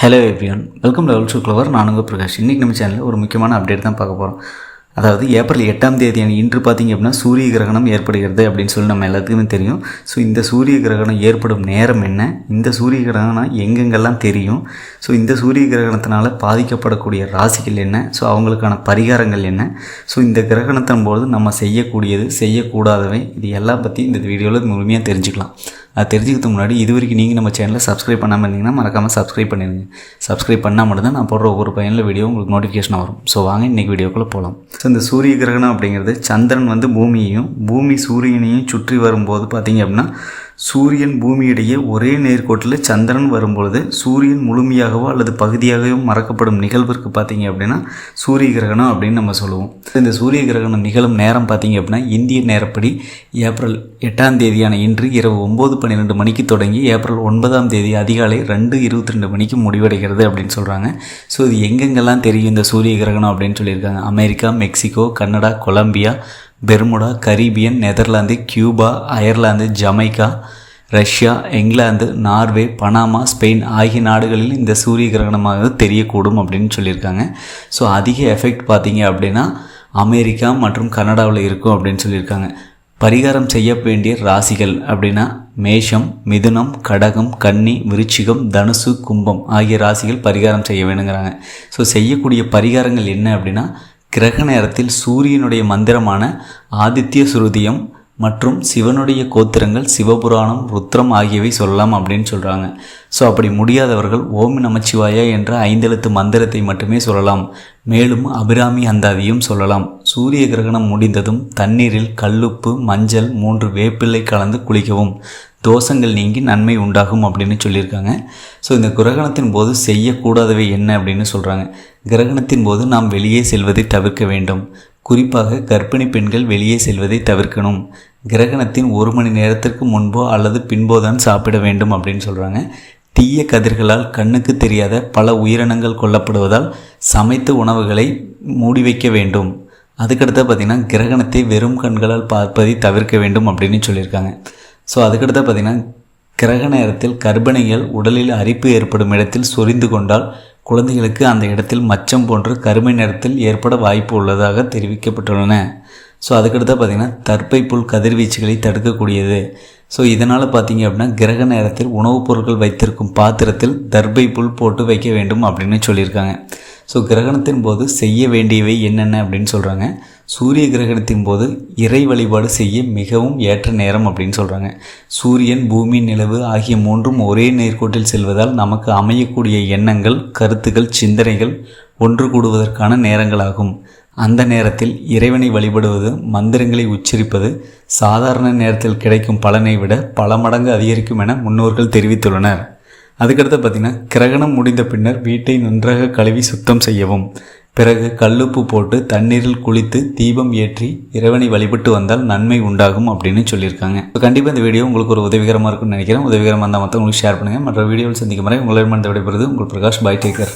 Hello everyone welcome level two clever நானுங்க பிரகாஷ். இன்றைக்கி நம்ம சேனலில் ஒரு முக்கியமான அப்டேட் தான் பார்க்க போகிறோம் அதாவது ஏப்ரல் எட்டாம் தேதி இன்று பார்த்திங்க அப்படின்னா சூரிய கிரகணம் ஏற்படுகிறது அப்படின்னு சொல்லி நம்ம எல்லாத்துக்குமே தெரியும். ஸோ இந்த சூரிய கிரகணம் ஏற்படும் நேரம் என்ன? இந்த சூரிய கிரகணம் எங்கெங்கெல்லாம் தெரியும்? ஸோ இந்த சூரிய கிரகணத்தினால பாதிக்கப்படக்கூடிய ராசிகள் என்ன? ஸோ அவங்களுக்கான பரிகாரங்கள் என்ன? ஸோ இந்த கிரகணத்தின் போது நம்ம செய்யக்கூடியது செய்யக்கூடாதவை இது எல்லாம் பற்றி இந்த வீடியோவில் முழுமையாக தெரிஞ்சுக்கலாம். அது தெரிஞ்சுக்கிறதுக்கு முன்னாடி இது வரைக்கும் நீங்கள் நம்ம சேனலை சப்ஸ்கிரைப் பண்ணாமல் இருந்தீங்கன்னா மறக்காமல் சப்ஸ்கிரைப் பண்ணிடுங்க. சப்ஸ்கிரைப் பண்ணால் மட்டும்தான் நான் போடுற ஒவ்வொரு பையனில் வீடியோ உங்களுக்கு நோட்டிஃபிகேஷன் வரும். ஸோ வாங்க இன்றைக்கி வீடியோக்குள்ளே போகலாம் ஸோ இந்த சூரிய கிரகணம் அப்படிங்கிறது சந்திரன் வந்து பூமியையும் பூமி சூரியனையும் சுற்றி வரும்போது பார்த்தீங்க அப்படின்னா சூரியன் பூமியிடையே ஒரே நேர்கோட்டில் சந்திரன் வரும்பொழுது சூரியன் முழுமையாகவோ அல்லது பகுதியாகவோ மறக்கப்படும் நிகழ்விற்கு பார்த்தீங்க அப்படின்னா சூரிய கிரகணம் அப்படின்னு நம்ம சொல்லுவோம். இந்த சூரிய கிரகணம் நிகழும் நேரம் பார்த்தீங்க அப்படின்னா இந்திய நேரப்படி ஏப்ரல் எட்டாம் தேதியான இன்று இரவு ஒம்பது பன்னிரெண்டு மணிக்கு தொடங்கி ஏப்ரல் ஒன்பதாம் தேதி அதிகாலை ரெண்டு இருபத்தி ரெண்டு மணிக்கு முடிவடைகிறது அப்படின்னு சொல்கிறாங்க ஸோ இது எங்கெங்கெல்லாம் தெரியும் இந்த சூரிய கிரகணம் அப்படின்னு சொல்லியிருக்காங்க. America Mexico Canada Colombia Bermuda Caribbean Netherlands Cuba Ireland Jamaica Russia England Norway Panama Spain ஆகிய நாடுகளில் இந்த சூரிய கிரகணமாக தெரியக்கூடும் அப்படின்னு சொல்லியிருக்காங்க. ஸோ அதிக எஃபெக்ட் பார்த்தீங்க அப்படின்னா அமெரிக்கா மற்றும் கனடாவில் இருக்கும் அப்படின்னு சொல்லியிருக்காங்க. பரிகாரம் செய்ய வேண்டிய ராசிகள் அப்படின்னா மேஷம் மிதுனம் கடகம் கன்னி விருச்சிகம் தனுசு கும்பம் ஆகிய ராசிகள் பரிகாரம் செய்ய வேணுங்கிறாங்க. ஸோ செய்யக்கூடிய பரிகாரங்கள் என்ன அப்படின்னா கிரக நேரத்தில் சூரியனுடைய மந்திரமான ஆதித்ய சுருதியம் மற்றும் சிவனுடைய கோத்திரங்கள் சிவபுராணம் ருத்ரம் ஆகியவை சொல்லலாம் அப்படின்னு சொல்கிறாங்க ஸோ அப்படி முடியாதவர்கள் ஓம் நமச்சிவாயா என்ற ஐந்தெழுத்து மந்திரத்தை மட்டுமே சொல்லலாம். மேலும் அபிராமி அந்தாதியும் சொல்லலாம். சூரிய கிரகணம் முடிந்ததும் தண்ணீரில் கல்லுப்பு மஞ்சள் மூன்று வேப்பிள்ளை கலந்து குளிக்கவும். தோஷங்கள் நீங்கி நன்மை உண்டாகும் அப்படின்னு சொல்லியிருக்காங்க. ஸோ இந்த கிரகணத்தின் போது செய்யக்கூடாதவை என்ன அப்படின்னு சொல்கிறாங்க கிரகணத்தின் போது நாம் வெளியே செல்வதை தவிர்க்க வேண்டும். குறிப்பாக கர்ப்பிணி பெண்கள் வெளியே செல்வதை தவிர்க்கணும். கிரகணத்தின் ஒரு மணி நேரத்திற்கு முன்போ அல்லது பின்போ தான் சாப்பிட வேண்டும் அப்படின்னு சொல்கிறாங்க தீய கதிர்களால் கண்ணுக்கு தெரியாத பல உயிரினங்கள் கொல்லப்படுவதால் சமைத்த உணவுகளை மூடி வைக்க வேண்டும். அதுக்கடுத்து பார்த்திங்கன்னா கிரகணத்தை வெறும் கண்களால் பார்ப்பதை தவிர்க்க வேண்டும் அப்படின்னு சொல்லியிருக்காங்க. ஸோ அதுக்கடுத்து பார்த்திங்கன்னா கிரக நேரத்தில் கர்ப்பிணிகள் உடலில் அரிப்பு ஏற்படும் இடத்தில் சொரிந்து கொண்டால் குழந்தைகளுக்கு அந்த இடத்தில் மச்சம் போன்ற கருமை நேரத்தில் ஏற்பட வாய்ப்பு உள்ளதாக தெரிவிக்கப்பட்டுள்ளன. ஸோ அதுக்கடுத்து பார்த்திங்கன்னா தற்பை புல் கதிர்வீச்சுகளை தடுக்கக்கூடியது. ஸோ இதனால் பார்த்தீங்க அப்படின்னா கிரக நேரத்தில் உணவுப் பொருட்கள் வைத்திருக்கும் பாத்திரத்தில் தர்பை புல் போட்டு வைக்க வேண்டும் அப்படின்னு சொல்லியிருக்காங்க. ஸோ கிரகணத்தின் போது செய்ய வேண்டியவை என்னென்ன அப்படின்னு சொல்கிறாங்க சூரிய கிரகணத்தின் போது இறை வழிபாடு செய்ய மிகவும் ஏற்ற நேரம் அப்படின்னு சொல்கிறாங்க சூரியன் பூமி நிலவு ஆகிய மூன்றும் ஒரே நேர்கோட்டில் செல்வதால் நமக்கு அமையக்கூடிய எண்ணங்கள் கருத்துக்கள் சிந்தனைகள் ஒன்று கூடுவதற்கான நேரங்களாகும். அந்த நேரத்தில் இறைவனை வழிபடுவது மந்திரங்களை உச்சரிப்பது சாதாரண நேரத்தில் கிடைக்கும் பலனை விட பல மடங்கு அதிகரிக்கும் என முன்னோர்கள் தெரிவித்துள்ளனர். அதுக்கடுத்து பார்த்திங்கன்னா கிரகணம் முடிந்த பின்னர் வீட்டை நன்றாக கழுவி சுத்தம் செய்யவும். பிறகு கல்லுப்பு போட்டு தண்ணீரில் குளித்து தீபம் ஏற்றி இறைவனை வழிபட்டு வந்தால் நன்மை உண்டாகும் அப்படின்னு சொல்லியிருக்காங்க. இப்போ கண்டிப்பாக இந்த வீடியோ உங்களுக்கு ஒரு உதவிகரமாக இருக்கும்னு நினைக்கிறேன். உதவிகரமாக இருந்தால் மற்றவங்களுக்கு ஷேர் பண்ணுங்கள் மற்ற வீடியோவில் சந்திக்கும் முறை உங்களிடம் விடைபெறுது உங்கள் பிரகாஷ் பாய் டேக்கர்.